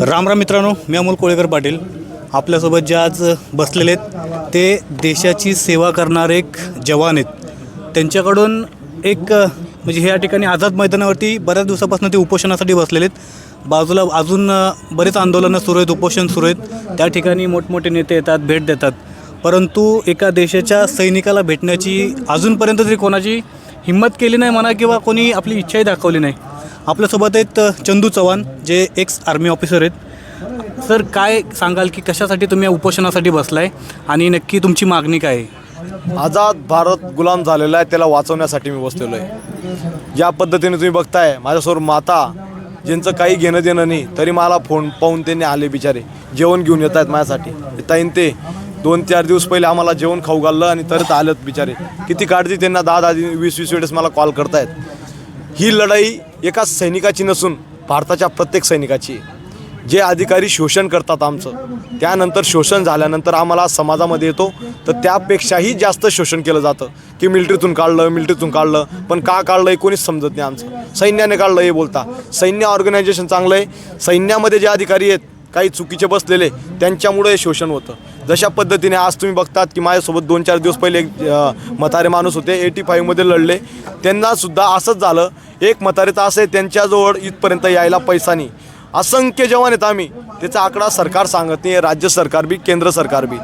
राम राम मित्रांनो मी अमोल कोळेकर पाटील. आपल्यासोबत जे आज बसलेले आहेत ते देशाची सेवा करणारे एक जवान आहेत. त्यांच्याकडून एक म्हणजे ह्या ठिकाणी आझाद मैदानावरती बऱ्याच दिवसापासून ते उपोषणासाठी बसलेले आहेत. बाजूला अजून बरेच आंदोलनं सुरू आहेत उपोषण सुरू आहेत. त्या ठिकाणी मोठमोठे नेते येतात भेट देतात. परंतु एका देशाच्या सैनिकाला भेटण्याची अजूनपर्यंत तरी कोणाची हिंमत केली नाही म्हणा किंवा कोणी आपली इच्छाही दाखवली नाही. आपल्यासोबत आहेत चंदू चव्हाण जे एक्स आर्मी ऑफिसर आहेत. सर काय सांगाल की कशासाठी तुम्ही उपोषणासाठी बसलाय? आणि नक्की तुमची मागणी काय आहे? आझाद भारत गुलाम झालेला आहे त्याला वाचवण्यासाठी मी बसलेलो आहे ज्या पद्धतीने तुम्ही बघताय माझ्यासमोर माता ज्यांचं काही घेणं देणं नाही तरी मला फोन पाहून त्यांनी आले बिचारे. जेवण घेऊन येत आहेत माझ्यासाठी. ताईन ते दोन चार दिवस पहिले आम्हाला जेवण खाऊ घाललं आणि तरच आलेत बिचारे. किती काळजी त्यांना दहा दहा वीस वीस वेळेस मला कॉल करतायत. ही लढाई एका सैनिकाची नसून भारताच्या प्रत्येक सैनिकाची जे अधिकारी शोषण करतात आमचं त्यानंतर शोषण झाल्यानंतर आम्हाला समाजामध्ये येतो. तर त्यापेक्षाही जास्त शोषण केलं जातं. की मिलिटरीतून काढलं मिलिटरीतून काढलं पण का काढलं हे कोणीच समजत नाही आमचं. सैन्याने काढलं हे बोलता. सैन्य ऑर्गनायझेशन चांगलं आहे सैन्यामध्ये जे अधिकारी आहेत काही चुकीचे बसलेले त्यांच्यामुळे हे शोषण होतं. जशा पद्धतीने आज तुम्ही बघतात की माझ्यासोबत दोन चार दिवस पहिले एक मतारे म्हातारे माणूस होते एटी फाईव्हमध्ये लढले. त्यांनासुद्धा असंच झालं. एक म्हातारे तर असं आहे त्यांच्याजवळ इथपर्यंत यायला पैसा नाही. असंख्य जवान आहेत आम्ही. त्याचा आकडा सरकार सांगत नाही राज्य सरकार बी केंद्र सरकार बी.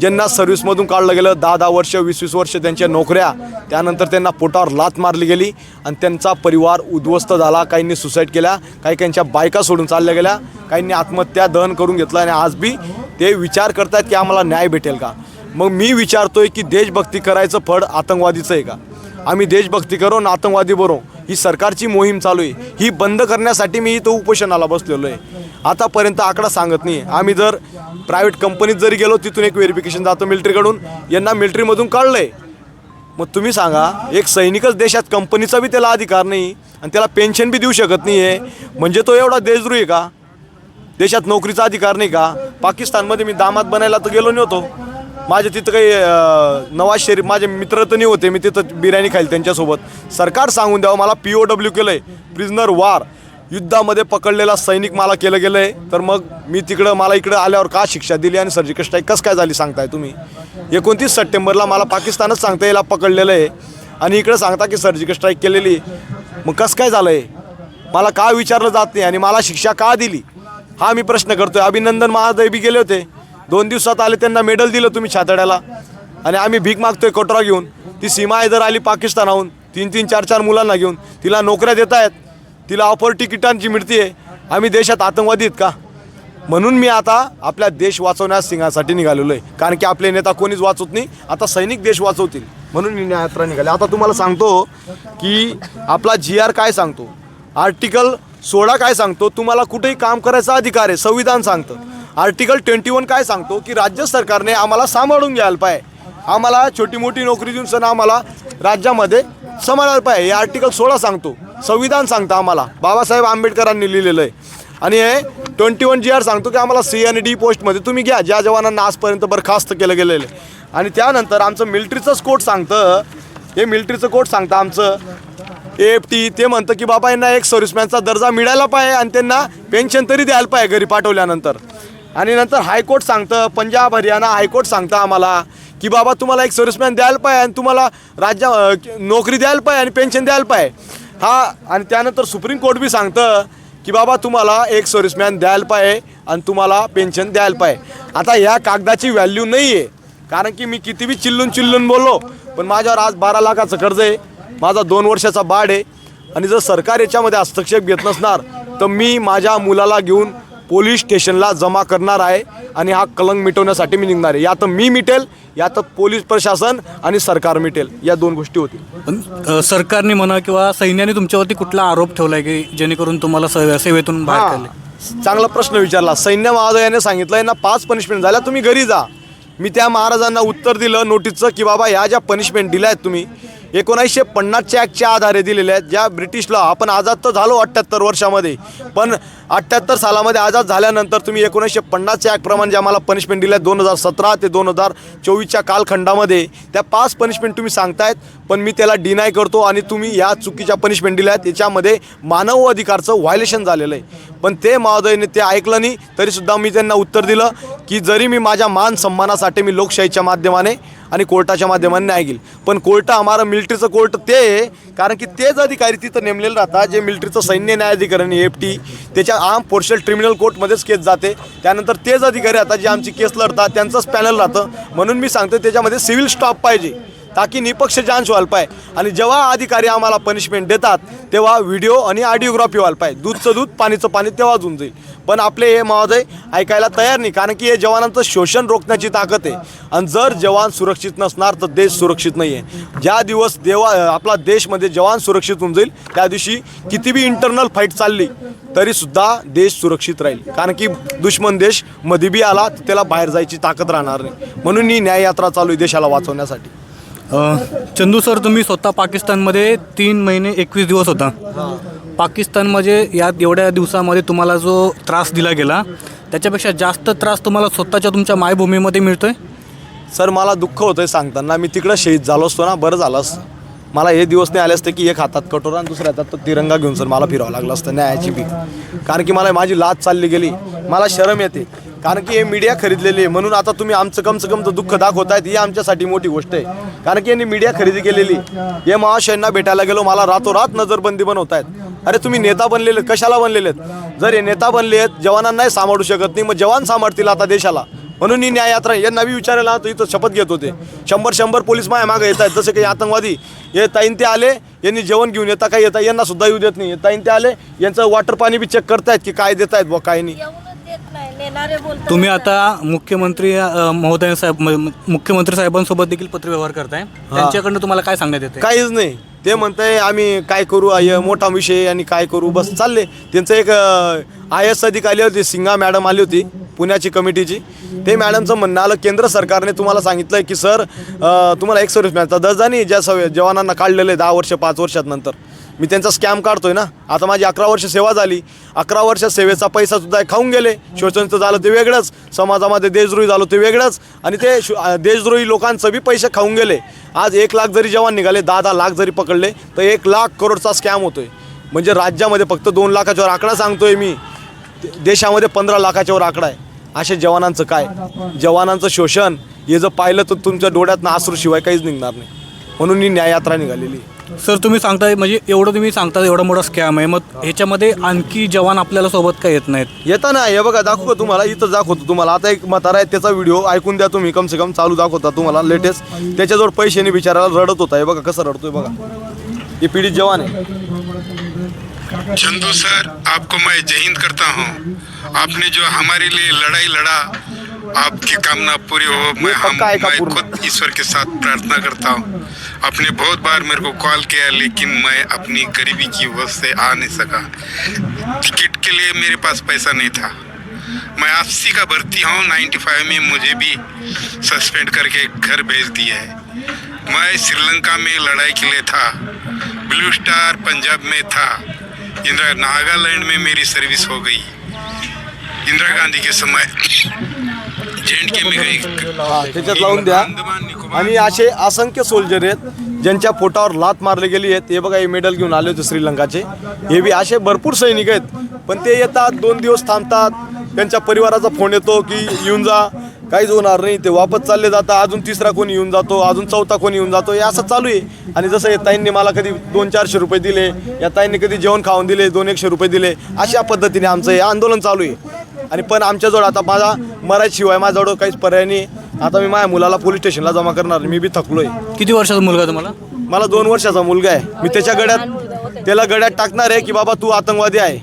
ज्यांना सर्व्हिसमधून काढलं गेलं दहा दहा वर्ष वीस वीस वर्ष त्यांच्या नोकऱ्या त्यानंतर त्यांना पोटावर लात मारली गेली आणि त्यांचा परिवार उद्ध्वस्त झाला. काहींनी सुसाईड केल्या काही काहींच्या बायका सोडून चालल्या गेल्या काहींनी आत्महत्या दहन करून घेतलं आणि आज बी ते विचार करतायत की आम्हाला न्याय भेटेल का? मग मी विचारतोय की देशभक्ती करायचं फळ आतंकवादीचं आहे का? आम्ही देशभक्ती करू आणि आतंकवादी बरो ही सरकारची मोहीम चालू आहे. ही बंद करण्यासाठी मी इथं उपोषणाला बसलेलो आहे. आतापर्यंत आकडा सांगत नाही. आम्ही जर प्रायव्हेट कंपनीत जरी गेलो तिथून एक व्हेरिफिकेशन जातं मिलिटरीकडून यांना मिलिटरीमधून काढलं आहे मग तुम्ही सांगा एक सैनिकच देशात कंपनीचा बी त्याला अधिकार नाही आणि त्याला पेन्शन बी देऊ शकत नाही आहे म्हणजे तो एवढा देशद्रोही आहे का? देशात नोकरीचा अधिकार नाही का? पाकिस्तानमध्ये मी दामात बनायला तर गेलो नव्हतो. माझे तिथं काही नवाज शरीफ माझे मित्र तर नाही होते मी तिथं बिर्याणी खाईल त्यांच्यासोबत. सरकार सांगून द्यावं मला पी ओ डब्ल्यू केलं आहे प्रिझनर वार युद्धामध्ये पकडलेला सैनिक मला केलं गेलं आहे तर मग मी तिकडं मला इकडं आल्यावर का शिक्षा दिली आणि सर्जिकल स्ट्राईक कसं काय झाली सांगताय तुम्ही? एकोणतीस सप्टेंबरला मला पाकिस्तानच सांगता याला पकडलेलं आहे. आणि इकडं सांगता की सर्जिकल स्ट्राईक केलेली. आहे. मग कसं काय झालं आहे मला का विचारलं जात नाही आणि मला शिक्षा का दिली? हा मी प्रश्न करतोय. अभिनंदन महादेव बी गेले होते. दोन दिवसात आले त्यांना मेडल दिलं तुम्ही छातड्याला. आणि आम्ही भीक मागतोय कटोरा घेऊन. ती सीमा जर आली पाकिस्तानाहून. तीन तीन चार चार मुलांना घेऊन. तिला नोकऱ्या देत आहेत. तिला ऑफर तिकिटांची मिळते आम्ही देशात आतंकवादी आहेत का? म्हणून मी आता आपल्या देश वाचवण्यास सिंगासाठी निघालेलो आहे. कारण की आपले नेता कोणीच वाचवत नाही. आता सैनिक देश वाचवतील. म्हणून मी न्यायात्रा निघाले. आता तुम्हाला सांगतो की आपला जी आर काय सांगतो? आर्टिकल सोळा काय सांगतो? तुम्हाला कुठेही काम करायचा अधिकार आहे. संविधान सांगतं. आर्टिकल ट्वेंटी वन काय सांगतो की राज्य सरकारने आम्हाला सांभाळून घ्यायला पाहिजे. आम्हाला छोटी मोठी नोकरी देऊन सण आम्हाला राज्यामध्ये सांभाळायला पाहिजे. हे आर्टिकल सोळा सांगतो. संविधान सांगतं आम्हाला. बाबासाहेब आंबेडकरांनी लिहिलेलं आहे. आणि हे ट्वेंटी वन जी आर सांगतो की आम्हाला सी आणि डी पोस्टमध्ये तुम्ही घ्या. ज्या जवानांना आजपर्यंत बरखास्त केलं गेलेलं आहे. आणि त्यानंतर आमचं मिलिटरीचंच कोर्ट सांगतं. हे मिलिटरीचं कोर्ट सांगतं आमचं. एफ टी ते म्हणतं की बाबा यांना एक सर्व्हिसमॅनचा दर्जा मिळायला पाहिजे आणि त्यांना पेन्शन तरी द्यायला पाहिजे घरी पाठवल्यानंतर. आणि नंतर हायकोर्ट सांगतं पंजाब हरियाणा हायकोर्ट सांगतं आम्हाला की बाबा तुम्हाला एक सर्व्हिसमॅन द्यायला पाहिजे आणि तुम्हाला राज्य नोकरी द्यायला पाहिजे आणि पेन्शन द्यायला पाहिजे. हा आणि त्यानंतर सुप्रीम कोर्ट बी सांगतं की बाबा तुम्हाला एक सर्व्हिसमॅन द्यायला पाहिजे आणि तुम्हाला पेन्शन द्यायला पाहिजे. आता ह्या कागदाची व्हॅल्यू नाही आहे कारण की मी किती बी चिल्लून चिल्लून बोललो पण माझ्यावर आज बारा लाखाचं कर्ज आहे. माझा दोन वर्षाचा बाड आहे. आणि जर सरकार याच्यामध्ये हस्तक्षेप घेत नसणार तर मी माझ्या मुलाला घेऊन पोलीस स्टेशनला जमा करणार आहे आणि हा कलंक मिटवण्यासाठी मी निघणार आहे. या तर मी मिटेल या तर पोलीस प्रशासन आणि सरकार मिटेल. या दोन गोष्टी होतील. पण अ, सरकारने म्हणा किंवा सैन्याने तुमच्यावरती कुठला आरोप ठेवलाय की जेणेकरून तुम्हाला से- सेवेतून बाहेर काढले? चांगला प्रश्न विचारला. सैन्य महादयाने सांगितलं यांना पाच पनिशमेंट झाल्या तुम्ही घरी जा. मी त्या महाराजांना उत्तर दिलं नोटीसचं की बाबा ह्या ज्या पनिशमेंट दिल्या आहेत तुम्ही एकोणीसशे पन्नासच्या ॲक्टच्या आधारे दिलेल्या आहेत. ज्या ब्रिटिशला आपण आझाद तर झालो अठ्ठ्याहत्तर वर्षामध्ये पण अठ्ठ्याहत्तर सालामध्ये आझाद झाल्यानंतर तुम्ही एकोणीसशे पन्नासच्या ॲक्टप्रमाणे ज्या मला पनिशमेंट दिल्या दोन हजार सतरा ते दोन हजार चोवीसच्या कालखंडामध्ये त्या पाच पनिशमेंट तुम्ही सांगतायत पण मी त्याला डिनाय करतो आणि तुम्ही या चुकीच्या पनिशमेंट दिल्या आहेत. याच्यामध्ये मानव अधिकारचं व्हायलेशन झालेलं आहे. पण ते महोदयने ते ऐकलं नाही तरीसुद्धा मी त्यांना उत्तर दिलं की जरी मी माझ्या मान सन्मानासाठी मी लोकशाहीच्या माध्यमाने आणि कोर्टाच्या माध्यमाने नाही घेईल. पण कोर्ट आम्हाला मिलिटरीचं कोर्ट ते आहे कारण की तेच अधिकारी तिथं नेमलेले राहतात जे मिलिटरीचं सैन्य न्यायाधिकरण एफ टी त्याच्या आम पोर्शल ट्रिमिनल कोर्टमध्येच केस जाते. त्यानंतर तेच अधिकारी राहतात जे आमची केस लढतात त्यांचंच पॅनल राहतं. म्हणून मी सांगतो त्याच्यामध्ये सिव्हिल स्टॉप पाहिजे. ताकी निपक्ष जांच व्हायला पाहिजे आणि जेव्हा अधिकारी आम्हाला पनिशमेंट देतात तेव्हा व्हिडिओ आणि ऑडिओग्राफी व्हायला पाहिजे दूधचं दूध पाणीचं पाणी तेव्हाच होऊन जाईल. पण आपले हे महोदय ऐकायला तयार नाही कारण की हे जवानांचं शोषण रोखण्याची ताकद आहे. आणि जर जवान सुरक्षित नसणार तर देश सुरक्षित नाही आहे ज्या दिवस देवा आपला देशमध्ये जवान सुरक्षित होऊन जाईल त्या दिवशी किती बी इंटरनल फाईट चालली तरीसुद्धा देश सुरक्षित राहील. कारण की दुश्मन देशमध्ये बी आला तर त्याला बाहेर जायची ताकद राहणार नाही. म्हणून ही न्याययात्रा चालू आहे देशाला वाचवण्यासाठी. चंदू सर तुम्ही स्वतः पाकिस्तानमध्ये तीन महिने एकवीस दिवस होता. पाकिस्तानमध्ये या एवढ्या दिवसामध्ये तुम्हाला जो त्रास दिला गेला त्याच्यापेक्षा जास्त त्रास तुम्हाला स्वतःच्या तुमच्या मायभूमीमध्ये मिळतोय? सर मला दुःख होतंय सांगताना. मी तिकडं शहीद झालो असतो ना बरं झालं असतं. मला हे दिवस नाही आले असते की एक हातात कटोरा आणि दुसऱ्या हातात तो तिरंगा घेऊन सर मला फिरावं लागलं असतं न्यायाची बी कारण की मला माझी लाज चालली गेली. मला शरम येते. कारण की हे मीडिया खरीदलेली आहे. म्हणून आता तुम्ही आमचं कमचं कमचं दुःख दाखवतायत. ही आमच्यासाठी मोठी गोष्ट आहे. कारण की यांनी मीडिया खरेदी केलेली. हे महाशयांना भेटायला गेलो. मला रातोरात नजरबंदी बनवत आहेत अरे तुम्ही नेता बनलेले कशाला बनलेले आहेत? जर हे नेता बनले आहेत जवानांनाही सांभाळू शकत नाही. मग जवान सांभाळतील आता देशाला. म्हणून ही न्याययात्रा यांना नवी विचारायला तर इथं शपथ घेत होते. शंभर शंभर पोलीस माया मागे येत आहेत. जसे काही आतंकवादी हे ताईन ते आले यांनी जेवण घेऊन येता काय येता यांना सुद्धा येऊ देत नाही. ताईन ते आले यांचं वॉटर पाणी बी चेक करतायत की काय देत आहेत बुवा काय नाही येऊनच देत नाही नेणारे बोलतात तुम्ही आता मुख्यमंत्री अ, महोदय साहेब म- मुख्यमंत्री साहेबांसोबत देखील पत्रव्यवहार करताय. त्यांच्याकडनं तुम्हाला काय सांगण्यात येते काहीच नाही. ते म्हणताय आम्ही काय करू? हे मोठा विषय आणि काय करू? बस चालले. त्यांचं एक आय एस अधिकारी आले होते सिंगा मॅडम आली होती पुण्याची कमिटीची. ते मॅडमचं म्हणणं आलं केंद्र सरकारने तुम्हाला सांगितलं की सर अं, तुम्हाला एक सर्व्हिस मॅनचा दर्जा नाही ज्या सव जवानांना काढलेलं आहे दहा वर्ष पाच वर्षात नंतर. मी त्यांचा स्कॅम काढतोय ना. आता माझी अकरा वर्ष सेवा झाली. अकरा वर्ष सेवेचा पैसा सुद्धा खाऊन गेले. शोषणचं झालं ते वेगळंच. समाजामध्ये देशद्रोही झालो ते वेगळंच. आणि ते शो- देशद्रोही लोकांचं बी पैसे खाऊन गेले. आज एक लाख जरी जवान निघाले दहा दहा लाख जरी पकडले तर एक लाख करोडचा स्कॅम होतोय. म्हणजे राज्यामध्ये फक्त दोन लाखाच्यावर आकडा सांगतोय मी. देशामध्ये पंधरा लाखाच्यावर आकडा आहे. अशा जवानांचं काय? जवानांचं शोषण. हे जर पाहिलं तर तुमच्या डोळ्यात अश्रूशिवाय काहीच निघणार नाही. म्हणून ही न्याययात्रा निघालेली आहे. सर तुम्ही सांगताय म्हणजे एवढं तुम्ही सांगता एवढा मोठा स्कॅम आहे. मग ह्याच्यामध्ये आणखी जवान आपल्याला सोबत काय येत नाहीत? येताना हे बघा दाखवू का तुम्हाला इथं दाखवतो तुम्हाला. आता एक म्हातारा आहे त्याचा व्हिडिओ ऐकून द्या तुम्ही कम से कम चालू दाखवता तुम्हाला लेटेस्ट त्याच्याजवळ पैसे नाही बिचारायला रडत होता. हे बघा कसं रडतोय बघा. हे पीडित जवान आहे. चंदू सर आपको मैं जय हिंद करता हूँ। आपने जो हमारे लिए लड़ाई लड़ा आपकी कामना पूरी हो मैं हम मैं खुद ईश्वर के साथ प्रार्थना करता हूँ। आपने बहुत बार मेरे को कॉल किया लेकिन मैं अपनी गरीबी की वजह से आ नहीं सका। टिकट के लिए मेरे पास पैसा नहीं था। मैं अस्सी का भर्ती हूँ 95 में मुझे भी सस्पेंड करके घर भेज दिया है। मैं श्रीलंका में लड़ाई के लिए था। ब्लू स्टार पंजाब में था। इंदिरा नागालैंड में मेरी सर्विस हो गई। इंदिरा गांधी के समय हा, त्याच्यात लावून द्या. आणि असे असंख्य सोल्जर आहेत ज्यांच्या पोटावर लात मारली गेली आहेत. हे बघा हे मेडल घेऊन आले होते श्रीलंकाचे. हे बी असे भरपूर सैनिक आहेत. पण ते येतात दोन दिवस थांबतात. त्यांच्या परिवाराचा फोन येतो की येऊन जा. काहीच होणार नाही. ते वापस चालले जातात. अजून तिसरा कोणी येऊन जातो. अजून चौथा कोणी येऊन जातो. हे असं चालू आहे. आणि जसं या ताईंनी मला कधी दोन चारशे रुपये दिले या ताईंनी कधी जेवण खाऊन दिले दोन एकशे रुपये दिले अशा पद्धतीने आमचं हे आंदोलन चालू आहे. आणि पण आमच्याजवळ आता माझा मराठीशिवाय माझ्याजवळ काहीच पर्याय नाही. आता मी माझ्या मुलाला पोलीस स्टेशनला जमा करणार मी बी थकलोय. किती वर्षाचा मुलगा तुम्हाला? मला दोन वर्षाचा मुलगा आहे. मी त्याच्या गड्यात त्याला गड्यात टाकणार आहे की बाबा तू आतंकवादी आहे.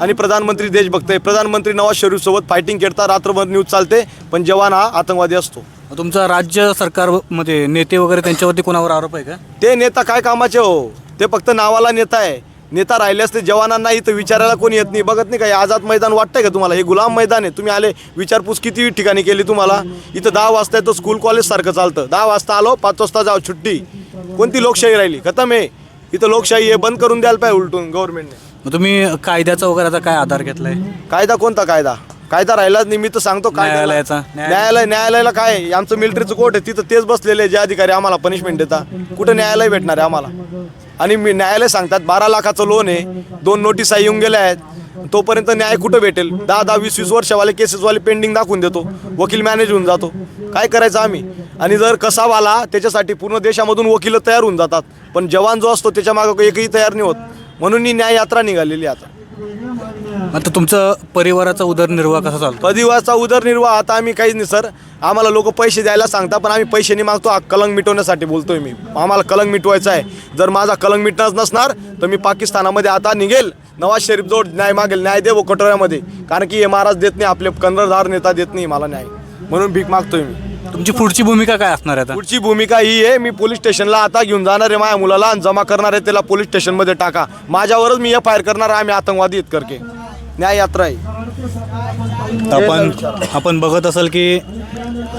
आणि प्रधानमंत्री देशभक्त आहे. प्रधानमंत्री नवाज शरीफ सोबत फायटिंग करता रात्रभर न्यूज चालते पण जवान हा आतंकवादी असतो. तुमचा राज्य सरकारमध्ये नेते वगैरे त्यांच्यावरती कोणावर आरोप आहे का? ते नेता काय कामाचे हो? ते फक्त नावाला नेता आहे. नेता राहिले असते जवानांना इथं विचारायला कोणी येत नाही. बघत नाही का हे आझाद मैदान वाटतंय का तुम्हाला? हे गुलाम मैदान आहे. तुम्ही आले विचारपूस किती ठिकाणी केली तुम्हाला? इथं दहा वाजता येतो स्कूल कॉलेज सारखं चालतं. दहा वाजता आलो पाच वाजता जाऊ सुट्टी कोणती लोकशाही राहिली? खतम आहे. इथं लोकशाही आहे बंद करून द्यायला पाहिजे उलटून गव्हर्नमेंटने मग तुम्ही कायद्याचा वगैरे आता काय आधार घेतलाय? कायदा कोणता कायदा? कायदा राहिलाच नाही मी तर सांगतो कायद्याला. न्यायालयाचा? न्यायालय- न्यायालय न्यायालयाला काय? आमचं मिलिटरीचं कोर्ट आहे तिथं तेच बसलेले आहे, जे अधिकारी आम्हाला पनिशमेंट देतात. कुठं न्यायालय भेटणार आहे आम्हाला? आणि मी न्यायालय सांगतात बारा लाखाचं लोन आहे दोन नोटीस येऊन गेल्या आहेत. तोपर्यंत न्याय कुठं भेटेल? दहा दहा वीस वीस वर्षावाले केसेसवाले पेंडिंग दाखवून देतो. वकील मॅनेज होऊन जातो. काय करायचं आम्ही? आणि जर कसाव आला त्याच्यासाठी पूर्ण देशामधून वकील तयार होऊन जातात. पण जवान जो असतो त्याच्या मागं एकही तयार नाही होत. म्हणून ही न्याय यात्रा निघालेली आता. आता तुमचं परिवाराचा उदरनिर्वाह कसा चालतो? परिवाराचा उदरनिर्वाह आता आम्ही काहीच नाही सर. आम्हाला लोक पैसे द्यायला सांगता पण आम्ही पैसे नाही मागतो. हा कलंग मिटवण्यासाठी बोलतोय मी. आम्हाला कलंग मिटवायचा आहे. जर माझा कलंग मिटणार नसणार तर मी पाकिस्तानामध्ये आता निघेल. नवाज शरीफ जोड न्याय मागेल न्याय देव कटोऱ्यामध्ये. कारण की हे महाराज देत नाही आपले कंदरदार नेता देत नाही मला न्याय. म्हणून भीक मागतोय मी. तुमची पुढची भूमिका काय असणार आहे आता? पुढची भूमिका ही आहे मी पोलीस स्टेशनला आता घेऊन जाणार आहे माझ्या मुलाला आणि जमा करणार आहे त्याला पोलीस स्टेशनमध्ये टाका. माझ्यावरच मी एफ आय आर करणार आहे आम्ही आतंकवादी आहेत करके. न्याय यात्रा आहे. आपण आपण बघत असाल की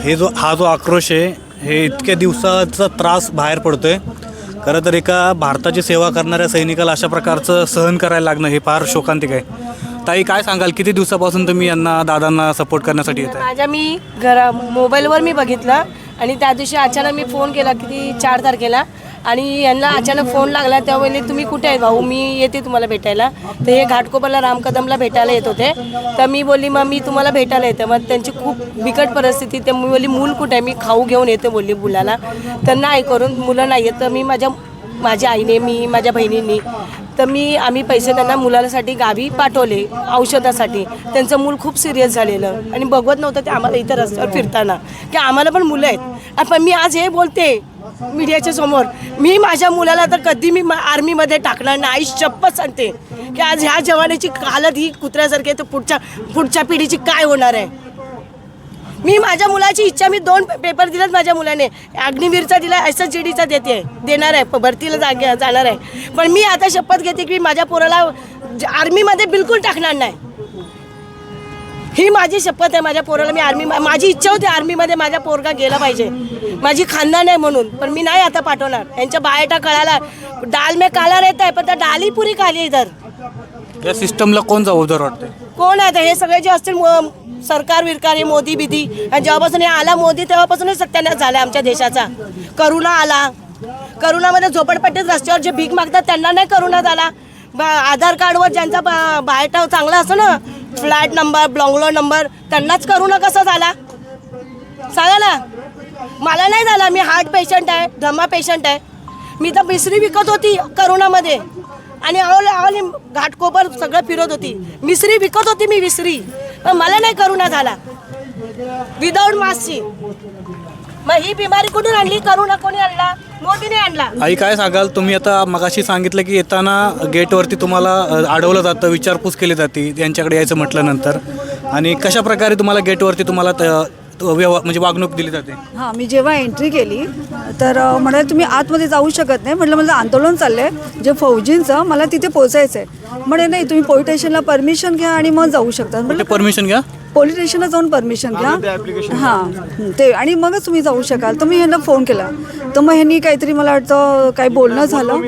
हे जो हा जो आक्रोश आहे हे इतक्या दिवसाचा त्रास बाहेर पडतोय. खरं तर एका भारताची सेवा करणाऱ्या सैनिकाला अशा प्रकारचं सहन करायला लागणं हे फार शोकांतिक आहे. ताई काय सांगाल? किती दिवसापासून तुम्ही यांना दादांना सपोर्ट करण्यासाठी येत आहे माझ्या मी घरा मोबाईलवर मी बघितलं आणि त्या दिवशी अचानक मी फोन केला किती चार तारखेला. आणि यांना अचानक फोन लागला त्यावेळी तुम्ही कुठे आहे भाऊ? मी येते तुम्हाला भेटायला. तर हे घाटकोपरला रामकदमला भेटायला येत होते. तर मी बोलली मग मी तुम्हाला भेटायला येते. मग त्यांची खूप बिकट परिस्थिती ते मी बोलली मूल कुठे आहे? मी खाऊ घेऊन येते बोलली मुलाला. तर नाही करून मुलं नाही आहेत तर मी माझ्या माझ्या आईने मी माझ्या बहिणींनी तर मी आम्ही पैसे त्यांना मुलासाठी गावी पाठवले औषधासाठी. त्यांचं मूल खूप सिरियस झालेलं. आणि बघवत नव्हतं ते आम्हाला इथं रस्त्यावर फिरताना. की आम्हाला पण मुलं आहेत. पण मी आज हे बोलते. मीडियाच्या समोर. मी माझ्या मुलाला तर कधी मी आर्मीमध्ये टाकणार नाही. आई शपथ सांगते की आज ह्या जवानाची हालत ही कुत्र्यासारखी आहे तर पुढच्या पुढच्या पिढीची काय होणार आहे? मी माझ्या मुलाची इच्छा मी दोन पेपर दिलेत माझ्या मुलाने. अग्निवीरचा दिला एस एस जी डीचा देते देणार आहे प- भरतीला जागे जाणार आहे. पण मी आता शपथ घेते की माझ्या पोराला ज- आर्मीमध्ये बिलकुल टाकणार नाही. ही माझी शपथ आहे माझ्या पोराला मी आर्मी माझी इच्छा होती आर्मीमध्ये माझा पोरगा गेला पाहिजे. माझी खानदान आहे म्हणून पण मी नाही आता पाठवणार. यांच्या बायटा कळाला डाल में काला रहता है पण त्या डाली पुरी काली आहे इधर. या सिस्टमला कोण जबाबदार वाटते कोण आहे आता? हे सगळे जे असतील सरकार विरकार हे मोदी बिदी आणि जेव्हापासून हे आला मोदी तेव्हापासूनच सत्यानाश झाला आमच्या देशाचा. करुणा आला. करुणामध्ये झोपडपट्टीत रस्त्यावर जे भीक मागतात त्यांना नाही करुणा झाला आधार कार्डवर ज्यांचा बायोटा चांगला असतो ना फ्लॅट नंबर ब्लॉंगलो नंबर त्यांनाच करू ना कसं झाला. सांगा ना? मला नाही झाला. मी हार्ट पेशंट आहे धमा पेशंट आहे. मी तर मिसरी विकत होती करोनामध्ये. आणि आवले आवले घाटकोपर सगळं फिरत होती. मिसरी विकत होती मी विसरी. पण मला नाही करोना झाला. विदाऊट मास्कची मग ही बिमारी कुठून आणली? करोना कोणी आणला? मोदीने आणला. आई काय सांगाल? तुम्ही आता मगाशी सांगितलं की येताना गेटवरती तुम्हाला अडवलं जातं विचारपूस केली जाते यांच्याकडे यायचं म्हटल्यानंतर. आणि कशा प्रकारे तुम्हाला गेटवरती तुम्हाला व्यवहार म्हणजे वागणूक दिली जाते? हां मी जेव्हा एंट्री केली तर म्हणाले तुम्ही आतमध्ये जाऊ शकत नाही. म्हटलं माझं आंदोलन चाललं आहे जे फौजींचं मला तिथे पोचायचं आहे म्हणे नाही तुम्ही पोलीस स्टेशनला परमिशन घ्या आणि मग जाऊ शकता. परमिशन घ्या? पोलीस स्टेशनला जाऊन परमिशन घ्या. हां हं, ते आणि मगच तुम्ही जाऊ शकाल. तर मी ह्यांना फोन केला. तर मग ह्यांनी काहीतरी मला वाटतं काही बोलणं झालं.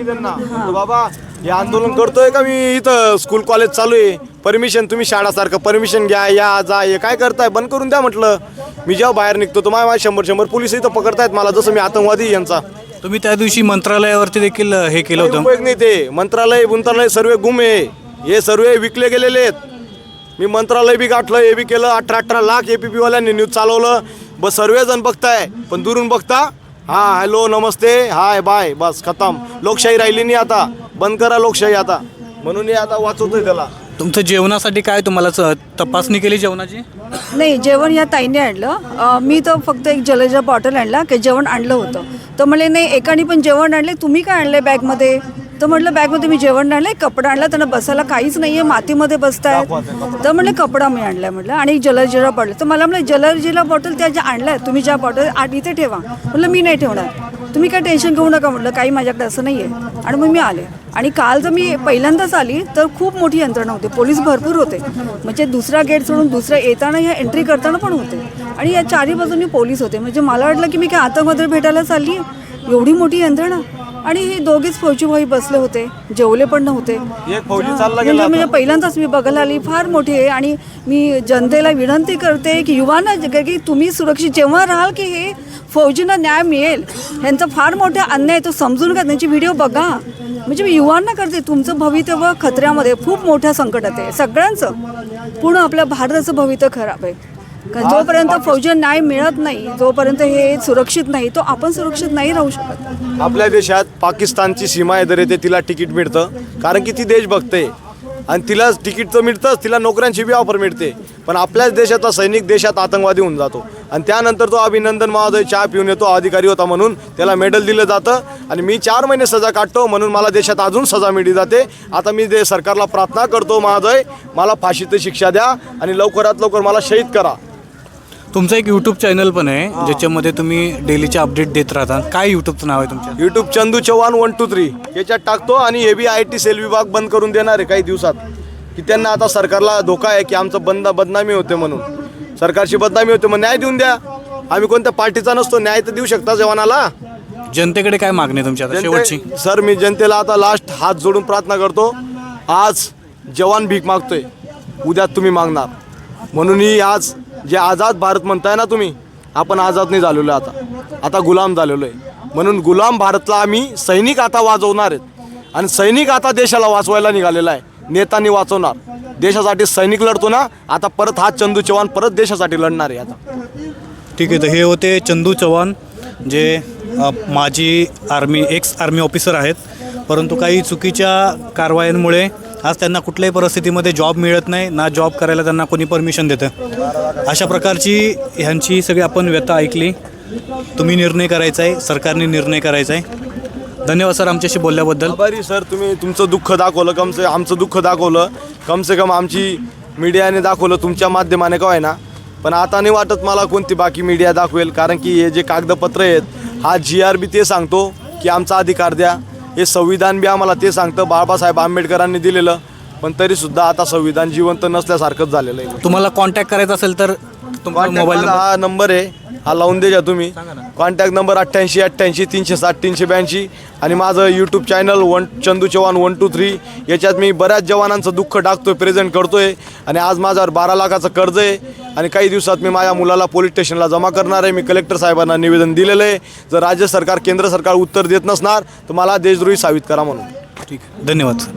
बाबा हे आंदोलन करतोय का? मी इथं स्कूल कॉलेज चालू आहे. परमिशन तुम्ही शाळासारखं परमिशन घ्या या जा हे काय करताय? बंद करून द्या म्हटलं. मी जेव्हा बाहेर निघतो तर माझ्या शंभर शंभर पोलीस इथं पकडतायत मला जसं मी आतंकवादी आहे यांचा. तुम्ही त्या दिवशी मंत्रालयावरती देखील हे केलं काही होतं. उपयोग नाही ते. मंत्रालय मंत्रालय सर्व गुम आहे. हे सर्व विकले गेलेले आहेत. मी मंत्रालय बी गाठलं हे बी केलं अठरा अठरा लाख ए पी पी वाल्यांनी न्यूज चालवलं. बस सर्वजण बघताय पण दुरून बघता हा हॅलो नमस्ते हाय बाय बस खतम. लोकशाही राहिली नाही आता. बंद करा लोकशाही आता. म्हणून आता वाचवतोय त्याला. तुमचं जेवणासाठी काय तुम्हाला तपासणी केली जेवणाची? नाही जेवण या ताईने आणलं. अ, मी तर फक्त एक जलेजा बॉटल आणला की जेवण आणलं होतं. तर म्हणले नाही एकाने पण जेवण आणले तुम्ही काय आणले बॅगमध्ये? तर म्हटलं बॅगमध्ये मी जेवण आणलं कपडा आणला त्यांना बसायला काहीच नाही आहे मातीमध्ये बसतायत. तर म्हणले कपडा मी आणलाय म्हटलं आणि एक जलजिरा बॉटल. तर मला म्हणलं जलजिरा बॉटल त्या ज्या आणल्या तुम्ही ज्या बॉटल आठ इथे ठेवा. म्हटलं मी नाही ठेवणार. तुम्ही काय टेन्शन घेऊ नका म्हटलं काही माझ्याकडे असं नाही आहे आणि मग मी आले. आणि काल जर मी पहिल्यांदाच आली तर खूप मोठी यंत्रणा होती. पोलीस भरपूर होते. म्हणजे दुसरा गेट सोडून दुसऱ्या येताना ह्या एंट्री करताना पण होते. आणि या चारी बाजूनी पोलीस होते. म्हणजे मला वाटलं की मी काय आतमध्ये भेटायला चालली आहे एवढी मोठी यंत्रणा? आणि हे दोघेच फौजी भाई बसले होते. जेवले पण नव्हते. एक फौजी चालला म्हणजे गेला म्हणजे पहिल्यांदाच मी बघायला आली. फार मोठी आहे आणि मी जनतेला विनंती करते की युवांना की तुम्ही सुरक्षित जेव्हा राहाल की हे फौजींना न्याय मिळेल ह्यांचा फार मोठा अन्याय तो समजून घ्या. त्यांची व्हिडिओ बघा. म्हणजे मी युवांना करते. तुमचं भवितव्य खतऱ्यामध्ये खूप मोठ्या संकटात आहे. सगळ्यांचं. पूर्ण आपल्या भारताचं भवितव्य खराब आहे. जोपर्यंत फौजन न्याय मिळत नाही जोपर्यंत हे सुरक्षित नाही तो आपण सुरक्षित नाही राहू शकत. आपल्या देशात पाकिस्तानची सीमा आहे येते तिला तिकीट मिळतं. कारण की ती देशभक्त बघते. आणि तिला तिकीट तर मिळतंच तिला नोकऱ्यांची बी ऑफर मिळते. पण आपल्याच देशाचा सैनिक देशात आतंकवादी होऊन जातो. आणि त्यानंतर तो अभिनंदन महोदय चहा पिऊन येतो अधिकारी होता म्हणून. त्याला मेडल दिलं जातं. आणि मी चार महिने सजा काढतो म्हणून मला देशात अजून सजा मिळली जाते. आता मी दे सरकारला प्रार्थना करतो महोदय मला फाशीची शिक्षा द्या आणि लवकरात लवकर मला शहीद करा. तुमचं एक यूट्यूब चॅनल पण आहे ज्याच्यामध्ये तुम्ही डेलीचे अपडेट देत राहता. काय यूट्यूबचं नाव आहे तुमच्या? YouTube Chandu Chavan one two three याच्यात टाकतो आणि हे बी आय टी सेल विभाग बंद करून देणार आहे काही दिवसात. की त्यांना आता सरकारला धोका आहे की आमचं बंद बदनामी होते म्हणून. सरकारची बदनामी होते मग न्याय देऊन द्या. आम्ही कोणत्या पार्टीचा नसतो न्याय तर देऊ शकता जवानाला. जनतेकडे काय मागणी आहे तुमची आता शेवटची? जनते- सर मी जनतेला आता लास्ट हात जोडून प्रार्थना करतो. आज जवान भीक मागतोय. उद्या तुम्ही मागणार. म्हणून ही आज जे आझाद भारत म्हणताय ना तुम्ही आपण आझाद नाही झालेलो आहे आता. आता गुलाम झालेलो आहे. म्हणून गुलाम भारतला आम्ही सैनिक आता वाजवणार आहेत. आणि सैनिक आता देशाला वाचवायला निघालेला आहे. नेतांनी वाचवणार. देशासाठी सैनिक लढतो ना आता परत हा चंदू चव्हाण परत देशासाठी लढणार आहे आता. ठीक आहे तर हे होते चंदू चव्हाण जे माजी आर्मी एक्स आर्मी ऑफिसर आहेत. परंतु काही चुकीच्या कारवायांमुळे आज त्यांना कुठल्याही परिस्थितीमध्ये जॉब मिळत नाही ना जॉब करायला त्यांना कोणी परमिशन देतं. अशा प्रकारची ह्यांची सगळी आपण व्यथा ऐकली. तुम्ही निर्णय करायचा आहे सरकारने निर्णय करायचा आहे धन्यवाद सर आमच्याशी बोलल्याबद्दल. आभारी सर तुम्ही तुमचं दुःख दाखवलं. कमसे आमचं दुःख दाखवलं. कम से कम आमची मीडियाने दाखवलं तुमच्या माध्यमाने का ना पण आता नाही वाटत मला कोणती बाकी मीडिया दाखवेल कारण की हे जे कागदपत्र आहेत हा जी आर बी ते सांगतो की आमचा अधिकार द्या. हे संविधान बी आम्हाला ते सांगतं. बाबासाहेब आंबेडकरांनी दिलेलं. पण तरीसुद्धा आता संविधान जिवंत नसल्यासारखंच झालेलं आहे. तुम्हाला कॉन्टॅक्ट करायचा असेल तर तुमचा Contact मोबाईल माझा नंबर हा नंबर आहे. हा लावून द्या तुम्ही. कॉन्टॅक्ट नंबर अठ्ठ्याऐंशी अठ्ठ्याऐंशी तीनशे साठ तीनशे ब्याऐंशी. आणि माझं YouTube channel one Chandu Chavan one two three याच्यात मी बऱ्याच जवानांचं दुःख टाकतोय प्रेझेंट करतोय. आणि आज माझ्यावर बारा लाखाचं कर्ज आहे. आणि काही दिवसात मी माझ्या मुलाला पोलीस स्टेशनला जमा करणार आहे. मी कलेक्टर साहेबांना निवेदन दिलेलं आहे. जर राज्य सरकार केंद्र सरकार उत्तर देत नसणार तर मला देशद्रोही साबित करा म्हणून. ठीक. आहे धन्यवाद सर.